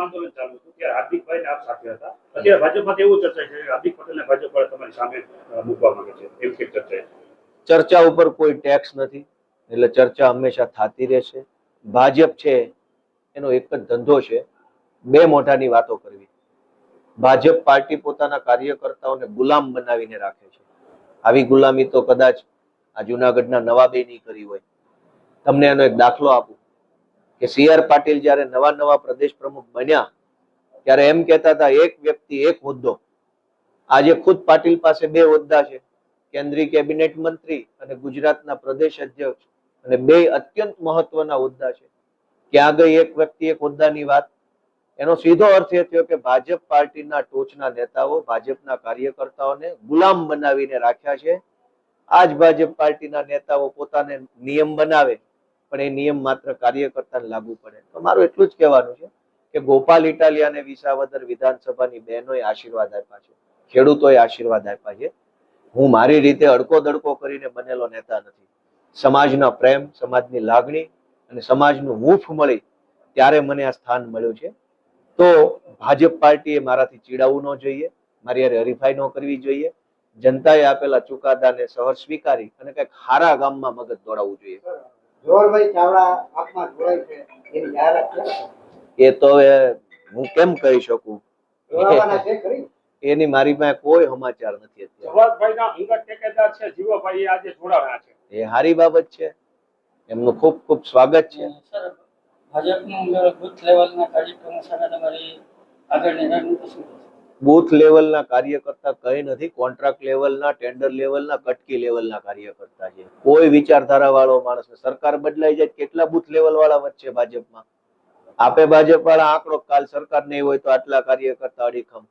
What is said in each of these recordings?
આંદોલન ચાલુ હતું ત્યારે હાર્દિકભાઈ ને આપ સાથે હતા. અત્યારે ભાજપમાં એવું ચર્ચા છે? કે હાર્દિક પટેલને ભાજપ તમારી સામે મૂકવા માંગે છે. એવું કંઈક ચર્ચા છે? ચર્ચા ઉપર કોઈ ટેક્સ નથી. એટલે ચર્ચા હંમેશા થતી રહેશે. ભાજપ છે, એનો એક જ ધંધો છે, બે મોઢાની વાતો કરવી. ભાજપ પાર્ટી પોતાના કાર્યકર્તાઓને ગુલામ બનાવીને રાખે છે. આવી ગુલામી તો કદાચ આ જુનાગઢના નવાબે નહીં કરી હોય. તમને એનો એક દાખલો આપું. કે સી આર પાટીલ જ્યારે નવા નવા પ્રદેશ પ્રમુખ બન્યા, ત્યારે એમ કહેતા હતા, એક વ્યક્તિ, એક હોદ્દો. આજે ખુદ પાટીલ પાસે બે હોદ્દા છે, કેન્દ્રીય કેબિનેટ મંત્રી અને ગુજરાતના પ્રદેશ અધ્યક્ષ. અને બે અત્યંત મહત્વના હોદ્દા છે. ક્યાં ગઈ એક વ્યક્તિ, એક હોદ્દાની વાત. એનો સીધો અર્થ એ થયો કે ભાજપ પાર્ટીના ટોચના નેતાઓ, ભાજપના કાર્યકર્તાઓને ગુલામ બનાવીને રાખ્યા છે. આ જ ભાજપ પાર્ટીના નેતાઓ પોતાને નિયમ બનાવે પણ એ નિયમ માત્ર કાર્યકર્તાને લાગુ પડે. તો મારું એટલું જ કહેવાનું છે કે ગોપાલ ઇટાલિયાને વિસાવદર વિધાનસભાની બહેનોએ આશીર્વાદ આપ્યા છે. ખેડૂતોએ આશીર્વાદ આપ્યા છે. હું મારી રીતે અડકો દડકો કરીને બનેલો નેતા નથી. સમાજના પ્રેમ, સમાજની લાગણી અને સમાજનું હૂંફ મળી ત્યારે મને આ સ્થાન મળ્યું છે. તો ભાજપ પાર્ટીએ મારાથી ચીડાવવું ન જોઈએ, મારી હારે હરીફાઈ ન કરવી જોઈએ. જનતાએ આપેલા ચુકાદાને સહર સ્વીકારી અને કંઈક હારા ગામમાં મગજ દોડાવવું જોઈએ. જોહરભાઈ ચાવડા આપમાં જોડાય છે એની જાહેરાત એ તો હું કેમ કહી શકું? જોડાવાના છે ખરી? એની મારી પાસે કોઈ સમાચાર નથી અત્યારે. જવાહરભાઈના અંગત ઠેકેદાર છે જીવાભાઈ એ આજે જોડાવ્યા છે. એ સારી બાબત છે. એમનું ખૂબ ખૂબ સ્વાગત છે. સર ભાજપનું બુથ લેવલના કાર્યક્રમો સાથે તમારી આગળની રણનીતિ શું બૂથ લેવલના કાર્યકર્તા કઈ નથી કોન્ટ્રાક્ટ લેવલના ટેન્ડર લેવલના કટકી લેવલના કાર્યકર્તા છે. કોઈ વિચારધારા વાળો માણસ સરકાર બદલાઈ જાય કેટલા બૂથ લેવલ વાળા વચ્ચે ભાજપમાં? આપે ભાજપ વાળા આંકડો કાલ સરકાર નહીં હોય તો આટલા કાર્યકર્તા અડીખમ.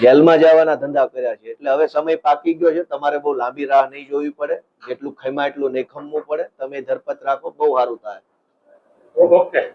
જેલમાં જવાના ધંધા કર્યા છે. એટલે હવે સમય પાકી ગયો છે. તમારે બહુ લાંબી રાહ નહીં જોવી પડે. જેટલું ખેમા એટલું નહીં ખમવું પડે. તમે ધરપત રાખો, બહુ સારું થાય. ઓકે